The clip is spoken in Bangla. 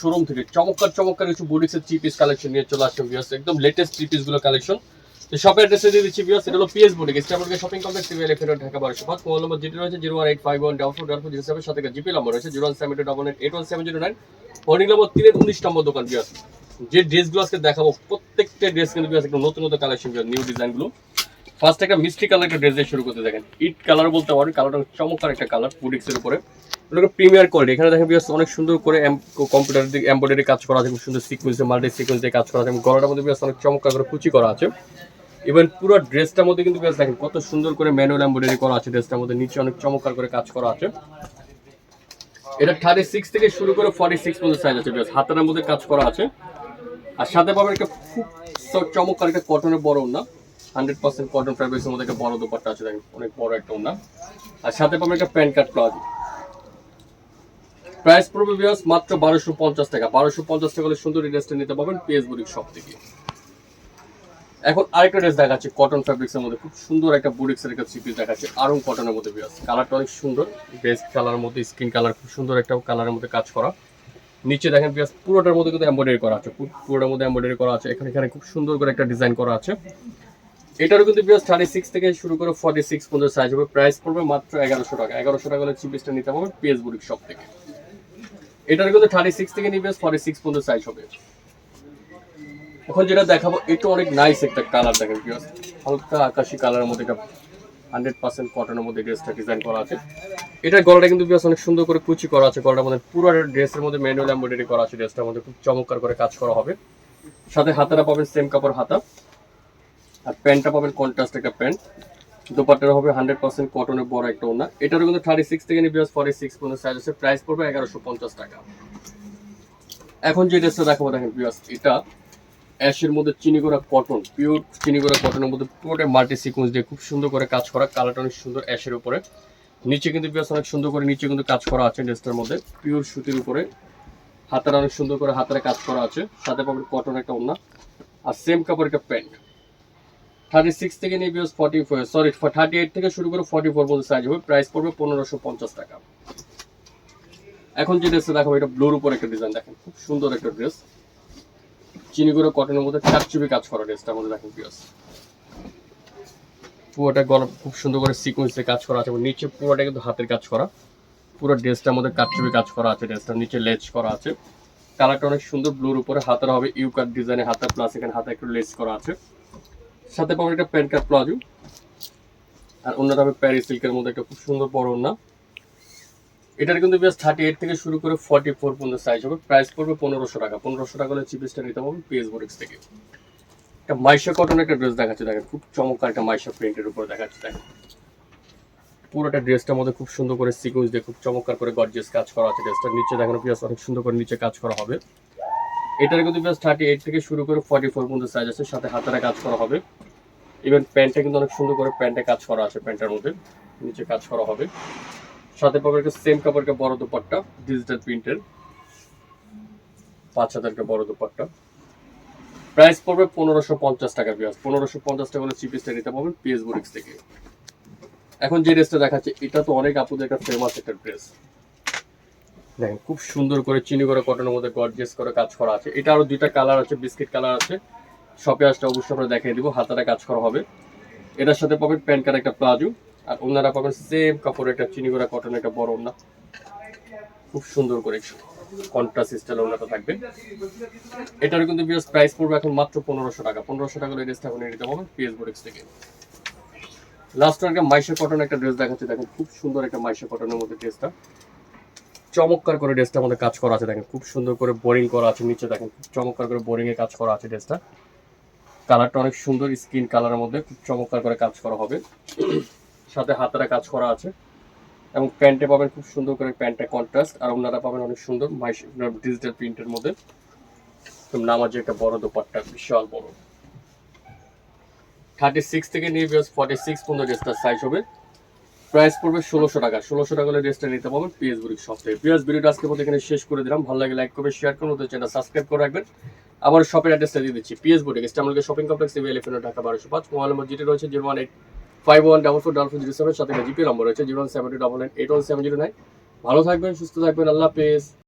শোরুম থেকে। চমৎকার বুরিক্সের কালেকশন নিয়ে চলে latest collection PS shopping Dhaka number zero eight five one GP রয়েছে seven eight one seven nine. উনিশ নম্বর দোকান যে দেখাবো, প্রত্যেকটা ড্রেস নতুন নতুন কালেকশন নিউ ফার্স্ট একটা মিষ্টি কালার একটা ড্রেস দিয়ে শুরু করতে দেখেন। ইট কালার বলতে পারেন কালারটা চমৎকার একটা কালার বুটিক্সের উপরে। প্রিমিয়ার কোয়ালিটি এখানে দেখেন বিয়াস অনেক সুন্দর করে কম্পিউটার দিকে এমব্রয়ডারি কাজ করা আছে, খুব সুন্দর সিকুয়েন্সে মাল্টি সিকুয়েন্স দিয়ে কাজ করা আছে। গলাটার মধ্যে বিয়াস অনেক চমৎকার করে কুচি করা আছে। ইভেন পুরো ড্রেসটার মধ্যে কিন্তু বিয়াস দেখেন, কত সুন্দর করে ম্যানুয়াল এমব্রয়ডারি করা আছে ড্রেসটার মধ্যে। নিচে অনেক চমৎকার করে কাজ করা আছে। এটা থার্টি সিক্স থেকে শুরু করে ফর্টি সিক্স পর্যন্ত সাইজ আছে বিয়াস হাতের মধ্যে কাজ করা আছে। আর সাথে পাবেন একটা খুব চমৎকার একটা কটনের বড় ওনা হান্ড্রেড পার্সেন্ট কটন ফ্যাব্রিক্সের মধ্যে একটা বড় দোপাট্টা আছে, দেখেন। অনেক বড় একটা ওনা আর সাথে পাবেন একটা প্যান্ট কাট প্লাজো প্রাইস পড়বে বিয়াস মাত্র বারোশো পঞ্চাশ টাকা। বারোশো পঞ্চাশ টাকা হলে সুন্দর ড্রেসটা নিতে পারবেন পিএস বুড়ির শপ থেকে। এখন আরেকটা ড্রেস দেখাচ্ছে কটন ফ্যাব্রিক্সের মধ্যে। খুব সুন্দর একটা বুড়িক্সের একটা সিপিস দেখাচ্ছে, আরং কটনের মধ্যে বিয়াস কালারটা অনেক সুন্দর। বেস্ট কালারের মধ্যে স্কিন কালার খুব সুন্দর একটা কালারের মধ্যে কাজ করা। নিচে দেখেন বিয়াস পুরোটার মধ্যে কিন্তু এমব্রয়ডারি করা আছে। পুরোটার মধ্যে এমব্রয়ডারি করা আছে। এখানে এখানে খুব সুন্দর করে একটা ডিজাইন করা আছে। এটারও কিন্তু বিয়াস থার্টি সিক্স থেকে শুরু করে ফর্টি সিক্স পর্যন্ত সাইজ হবে। প্রাইস পড়বে মাত্র এগারোশো টাকা। এগারোশো টাকা হলে চিপিসটা নিতে পারবেন পিএস বুড়িক শপ থেকে। এটার কিন্তু থার্টি সিক্স থেকে নিবে ফর্টি সিক্স পর্যন্ত সাইজ হবে। এখন যেটা দেখাবো এটা অনেক নাইস একটা কালার দেখেন বিয়াস হালকা আকাশি কালারের মধ্যে এটা হান্ড্রেড পার্সেন্ট কটনের মধ্যে ড্রেসটা ডিজাইন করা আছে। এটার গলাটা কিন্তু বিয়াস অনেক সুন্দর করে কুচি করা আছে, গলাটার মধ্যে পুরো ড্রেসের মধ্যে ম্যানুয়াল এমব্রয়ডারি করা আছে ড্রেসটার মধ্যে খুব চমৎকার করে কাজ করা হবে। সাথে হাতাটা পাবেন সেম কাপড় হাতা। আর প্যান্টটা পাবেন কন্ট্রাস্ট একটা প্যান্ট। দোপাট্টার হবে হান্ড্রেড পার্সেন্ট কটনের বড় একটা ওনা এটারও কিন্তু থার্টি সিক্স থেকে নিয়ে ফর্টি সিক্স পর্যন্ত সাইজ আছে। প্রাইস পড়বে এগারোশো পঞ্চাশ টাকা। এখন যে ড্রেসটা দেখাবো, দেখেন বিয়াস এটা অ্যাশের মধ্যে চিনি করা কটন পিওর চিনি করা কটনের মধ্যে পুরোটাই মাল্টি সিকুয়েন্স দিয়ে খুব সুন্দর করে কাজ করা। কালারটা অনেক সুন্দর অ্যাশের উপরে। নিচে কিন্তু বিয়াস অনেক সুন্দর করে নিচে কিন্তু কাজ করা আছে ড্রেসটার মধ্যে। পিওর সুতির উপরে। হাতের অনেক সুন্দর করে হাতের কাজ করা আছে। সাথে পাবেন কটন একটা ওনা আর সেম কাপড় একটা প্যান্ট। থার্টি সিক্স থেকে নিয়ে বিয়াস forty four sorry thirty eight থেকে শুরু করে ফর্টি ফোর পর্যন্ত সাইজ হবে প্রাইস পড়বে পনেরোশো পঞ্চাশ টাকা। এখন যে ড্রেসটা দেখাবো এটা ব্লুর উপর একটা ডিজাইন দেখেন, খুব সুন্দর একটা ড্রেস চিনি করে কটনের মধ্যে চারচুবি কাজ করা ড্রেসটার মধ্যে, দেখেন বিয়াস পুরোটা গলা খুব সুন্দর করে সিকোয়েন্সে কাজ করা আছে, এবং নিচে পুরোটা কিন্তু হাতের কাজ করা। পুরো ড্রেসটার মধ্যে কাটচুবি কাজ করা আছে ড্রেসটার নিচে লেজ করা আছে। কালারটা অনেক সুন্দর ব্লুর উপরে, হাতের হবে ইউ কাট ডিজাইনে হাতা প্লাস এখানে হাতে একটু লেস করা আছে। সাথে পাবেন একটা প্যান্ট কাট প্লাজো। আর অন্যটা হবে প্যারিস সিল্কের মধ্যে একটা খুব সুন্দর বড় ওড়না। এটার কিন্তু বেশ থার্টি এইট থেকে শুরু করে ফর্টি ফোর পর্যন্ত সাইজ হবে। প্রাইস পড়বে পনেরোশো টাকা। পনেরোশো টাকা হলে চিপিসটা নিতে পারবেন পিএস বোরিক্স থেকে। একটা মাইশা কটনের একটা ড্রেস দেখাচ্ছে, দেখেন। খুব চমৎকার একটা মাইশা প্রিন্টের উপর দেখাচ্ছে, দেখেন। পুরোটা ড্রেসটার মধ্যে খুব সুন্দর করে সিকুয়েন্স দিয়ে, খুব চমৎকার করে গর্জিয়াস কাজ করা আছে ড্রেসটার নিচে দেখানো পিয়াস অনেক সুন্দর করে নিচে কাজ করা হবে। এটার কিন্তু বেশ থার্টি এইট থেকে শুরু করে ফর্টি ফোর পর্যন্ত সাইজ আছে, সাথে হাতারা কাজ করা হবে। ইভেন প্যান্টটা কিন্তু অনেক সুন্দর করে প্যান্টে কাজ করা আছে প্যান্টের মধ্যে। নিচে কাজ করা হবে। সাথে পাবে একটা সেম কাপড়কে বড় দুপাট্টা ডিজিটাল প্রিন্টের পাঁচ হাজার একটা বড় দুপাট্টা। প্রাইস পড়বে পনেরোশো পঞ্চাশ টাকা পিয়াজ পনেরোশো পঞ্চাশ টাকা হলে চিপিসটা নিতে পারবেন পিএস বুরিক্স থেকে। এখন যে ড্রেসটা দেখাচ্ছে, এটা তো অনেক আপুদের একটা ফেমাস একটা ড্রেস দেখেন, খুব সুন্দর করে চিনি করে কটনের মধ্যে গর্জিয়াস করে কাজ করা আছে। এটা আরও দুইটা কালার আছে বিস্কিট কালার আছে। শপে আসলে অবশ্যই আমরা দেখিয়ে দিব, হাতাটা কাজ করা হবে। এটার সাথে পাবেন প্যান্ট কার একটা প্লাজো, আর ওনারা পাবেন সেম কাপড়ের একটা চিনি করা কটনের একটা বড় ওনা খুব সুন্দর করে কন্ট্রাস্ট স্টাইল ওনাটা থাকবে। এটার কিন্তু বিএস প্রাইস পড়বে এখন মাত্র পনেরোশো টাকা। পনেরোশো টাকা হলে ড্রেসটা এখন নিতে পারবেন পিএস থেকে। লাস্ট একটা মাইশা কটন একটা ড্রেস দেখাচ্ছে। দেখেন, খুব সুন্দর একটা মাইশা কটনের মধ্যে ড্রেসটা চমৎকার করে ড্রেসটার মধ্যে কাজ করা আছে দেখেন, খুব সুন্দর করে বোরিং করা আছে নিচে দেখেন, খুব চমৎকার করে বোরিং এ কাজ করা আছে ড্রেসটা কালারটা অনেক সুন্দর স্কিন কালারের মধ্যে খুব চমৎকার করে কাজ করা হবে। সাথে হাতেরা কাজ করা আছে। এবং প্যান্টে পাবেন খুব সুন্দর করে প্যান্টে কন্ট্রাস্ট আর ওনারা পাবেন অনেক সুন্দর ডিজিটাল প্রিন্টের মধ্যে। নামাজে একটা বড় দোপাট্টা, বিশাল বড়। থার্টি সিক্স থেকে নিয়ে ফর্টি সিক্স পর্যন্ত ড্রেসটার সাইজ হবে। প্রাইস পড়বে ষোলোশো টাকা। ষোলোশো টাকা হলে ড্রেসটা নিতে পারবেন পিএস বুড়ির শপ থেকে। পিএস বুড়িটা আজকে মতো এখানে শেষ করে দিলাম। ভালো লাগে লাইক করবে শেয়ার করুন চ্যানেল সাবস্ক্রাইব করে রাখবেন। আমার শপের অ্যাড্রেসটা দিয়ে দিচ্ছি। পিএস বুড়ি ইস্টামলকে শপিং কমপ্লেক্স এভি এলিফেন্ট ঢাকা বারোশো পাঁচ। মোবাইল নম্বর যেটি রয়েছে zero one eight five one double four double four zero seven সাথে জিপি নম্বর রয়েছে zero one seven two double nine eight one seven zero nine ভালো থাকবেন, সুস্থ থাকবেন, আল্লাহ হাফেজ।